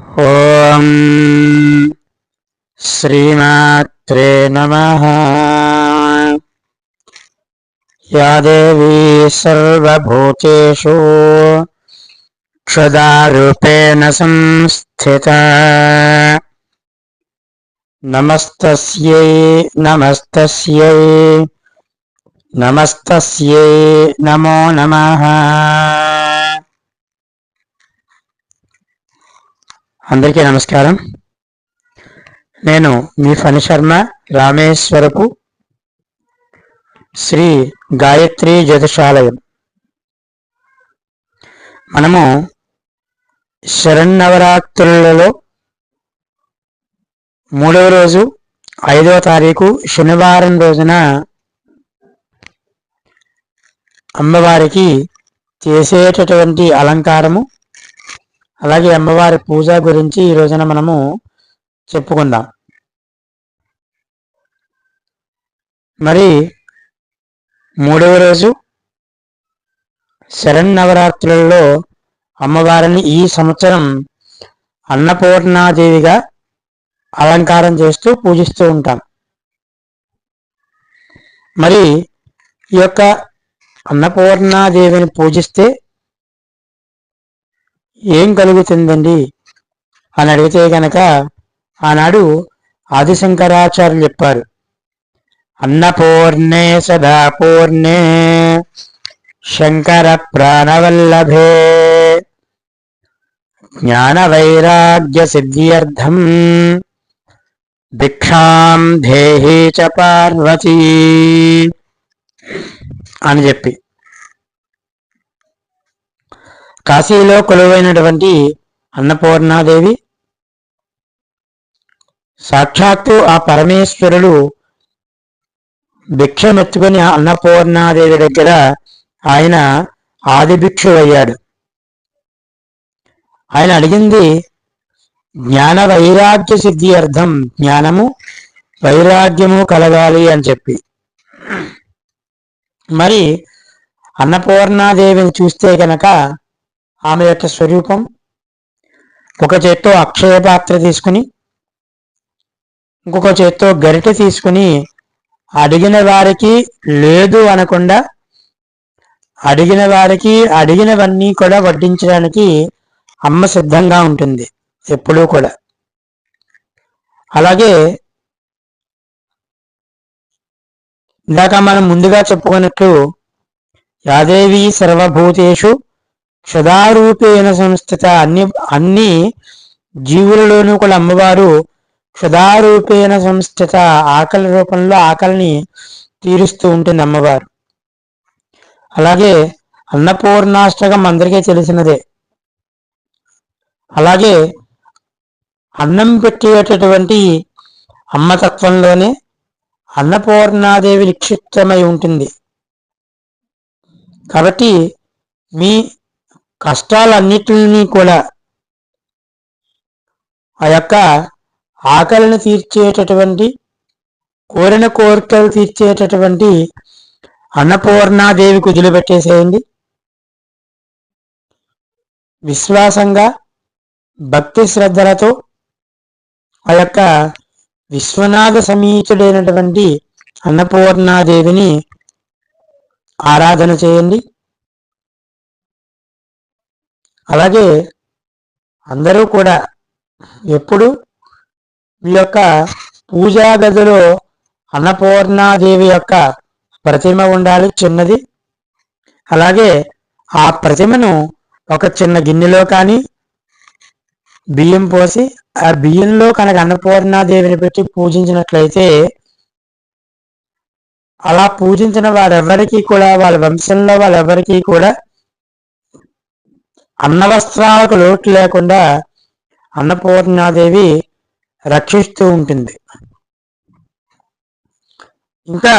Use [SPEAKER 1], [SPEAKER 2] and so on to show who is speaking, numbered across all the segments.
[SPEAKER 1] ఓం శ్రీమాత్రే నమ. యాదేవీ సర్వూతూ క్షదారూపేణ సంస్థిత. నమస్తస్యై నమస్తస్యై నమస్తస్యై నమో నమః. అందరికీ నమస్కారం. నేను మీ ఫణి శర్మ రామేశ్వరపు శ్రీ గాయత్రి జ్యోతిషాలయం మనము శరన్నవరాత్రులలో మూడవ రోజు ఐదవ తారీఖు శనివారం రోజున అమ్మవారికి చేసేటటువంటి అలంకారము అలాగే అమ్మవారి పూజ గురించి ఈ రోజున మనము చెప్పుకుందాం. మరి మూడవ రోజు శరన్నవరాత్రులలో అమ్మవారిని ఈ సంవత్సరం అన్నపూర్ణాదేవిగా అలంకారం చేస్తూ పూజిస్తూ ఉంటాం. మరి ఈ యొక్క అన్నపూర్ణాదేవిని పూజిస్తే ఏం కలుగుతుందండి? అని అడిగితే గనక ఆనాడు ఆదిశంకరాచార్యులు చెప్పారు. అన్నపూర్ణే సదా పూర్ణే శంకర ప్రాణవల్లభే. జ్ఞాన వైరాగ్య సిద్ధ్యర్థం. భిక్షాం దేహి చ పార్వతీ అని చెప్పి కాశీలో కొలువైనటువంటి అన్నపూర్ణాదేవి సాక్షాత్తు ఆ పరమేశ్వరుడు భిక్షమెత్తుకుని ఆ అన్నపూర్ణాదేవి దగ్గర ఆయన ఆది అయ్యాడు ఆయన అడిగింది జ్ఞాన వైరాగ్య సిద్ధి అర్థం జ్ఞానము వైరాగ్యము కలగాలి అని చెప్పి. మరి అన్నపూర్ణాదేవిని చూస్తే కనుక ఆమె యొక్క స్వరూపం. ఒక చేత్తో అక్షయ పాత్ర తీసుకుని ఇంకొక చేత్తో గరిటె తీసుకుని అడిగిన వారికి లేదు అనకుండా అడిగిన వారికి అడిగినవన్నీ కూడా వడ్డించడానికి అమ్మ సిద్ధంగా ఉంటుంది ఎప్పుడూ కూడా. అలాగే ఇందాక మనం ముందుగా చెప్పుకున్నట్లు యాదేవి సర్వభూతేషు క్షుధారూపేణ సంస్థిత. అన్ని అన్ని జీవులలోనూ కూడా అమ్మవారు క్షుధారూపేణ సంస్థిత. ఆకలి రూపంలో ఆకలిని తీరుస్తూ ఉంటుంది అమ్మవారు. అలాగే అన్నపూర్ణాష్టకం అందరికీ తెలిసినదే. అలాగే అన్నం పెట్టేటటువంటి అమ్మతత్వంలోనే అన్నపూర్ణాదేవి నిక్షిప్తమై ఉంటుంది. కాబట్టి మీ కష్టాలన్నిటిని కూడా ఆ యొక్క ఆకలిని తీర్చేటటువంటి కోరిన కోరికలు తీర్చేటటువంటి అన్నపూర్ణాదేవికి వదిలిపెట్టేసేయండి. విశ్వాసంగా భక్తి శ్రద్ధలతో ఆ యొక్క విశ్వనాథ సమీతుడైనటువంటి అన్నపూర్ణాదేవిని ఆరాధన చేయండి. అలాగే అందరూ కూడా ఎప్పుడు మీ యొక్క పూజా గదిలో అన్నపూర్ణాదేవి యొక్క ప్రతిమ ఉండాలి చిన్నది. అలాగే ఆ ప్రతిమను ఒక చిన్న గిన్నెలో కానీ బియ్యం పోసి ఆ బియ్యంలో కనుక అన్నపూర్ణాదేవిని పెట్టి పూజించినట్లయితే అలా పూజించిన వారెవరికీ కూడా వాళ్ళ వంశంలో వాళ్ళెవరికీ కూడా అన్నవస్త్రాలకు లోటు లేకుండా అన్నపూర్ణాదేవి రక్షిస్తూ ఉంటుంది. ఇంకా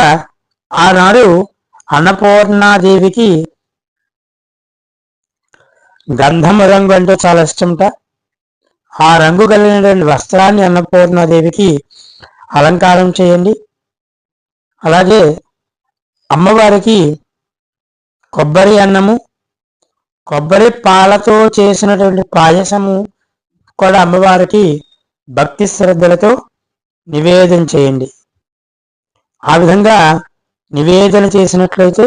[SPEAKER 1] ఆనాడు అన్నపూర్ణాదేవికి గంధము రంగు అంటే చాలా ఇష్టంట. ఆ రంగు కలిగినటువంటి వస్త్రాన్ని అన్నపూర్ణాదేవికి అలంకారం చేయండి. అలాగే అమ్మవారికి కొబ్బరి అన్నము కొబ్బరి పాలతో చేసినటువంటి పాయసము కూడా అమ్మవారికి భక్తి శ్రద్ధలతో నివేదన చేయండి. ఆ విధంగా నివేదన చేసినట్లయితే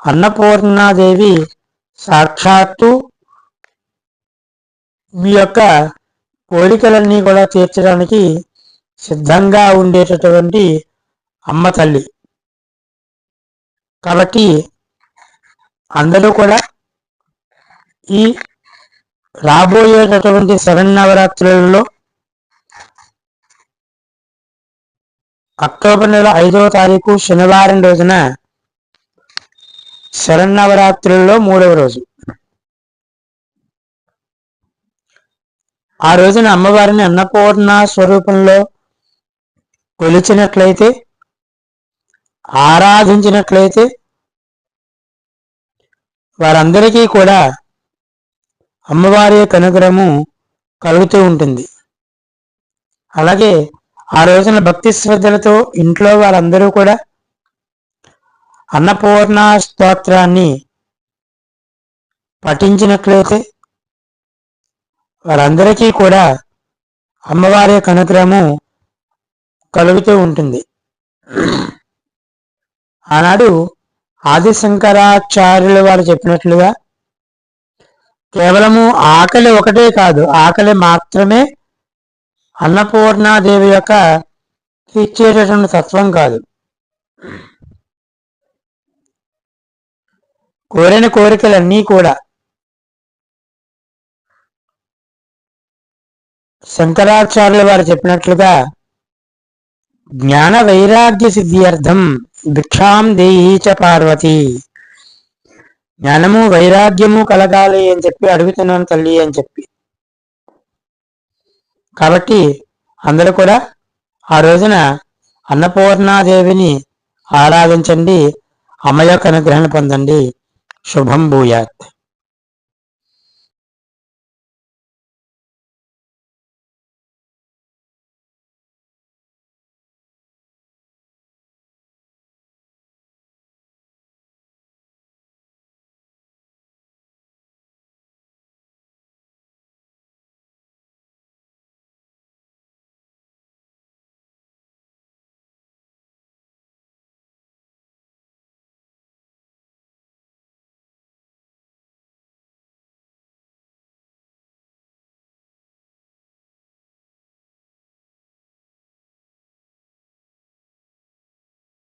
[SPEAKER 1] అన్నపూర్ణాదేవి సాక్షాత్తు మీ యొక్క కోరికలన్నీ కూడా తీర్చడానికి సిద్ధంగా ఉండేటటువంటి అమ్మ తల్లి. కాబట్టి అందరూ కూడా ఈ రాబోయేటటువంటి శరన్నవరాత్రులలో అక్టోబర్ నెల ఐదవ తారీఖు శనివారం రోజున శరన్నవరాత్రుల్లో మూడవ రోజు. ఆ రోజున అమ్మవారిని అన్నపూర్ణ స్వరూపంలో కొలిచినట్లయితే ఆరాధించినట్లయితే వారందరికీ కూడా అమ్మవారి యొక్క అనుగ్రహము కలుగుతూ ఉంటుంది. అలాగే ఆ రోజున భక్తి శ్రద్ధలతో ఇంట్లో వాళ్ళందరూ కూడా అన్నపూర్ణ స్తోత్రాన్ని పఠించినట్లయితే వారందరికీ కూడా అమ్మవారి యొక్క అనుగ్రహము కలుగుతూ ఉంటుంది. ఆనాడు ఆదిశంకరాచార్యులు వారు చెప్పినట్లుగా కేవలము ఆకలి ఒకటే కాదు ఆకలి మాత్రమే అన్నపూర్ణాదేవి యొక్క ఇచ్చేటటువంటి తత్వం కాదు. కోరిన కోరికలన్నీ కూడా శంకరాచార్యుల వారు చెప్పినట్లుగా జ్ఞాన వైరాగ్య సిద్ధ్యర్థం భిక్షాం దేహీ చ పార్వతి. జ్ఞానము వైరాగ్యము కలగాలి అని చెప్పి అడుగుతున్నాను తల్లి అని చెప్పి. కాబట్టి అందరూ కూడా ఆ రోజున అన్నపూర్ణాదేవిని ఆరాధించండి అమ్మ యొక్క అనుగ్రహం పొందండి. శుభం భూయాత్.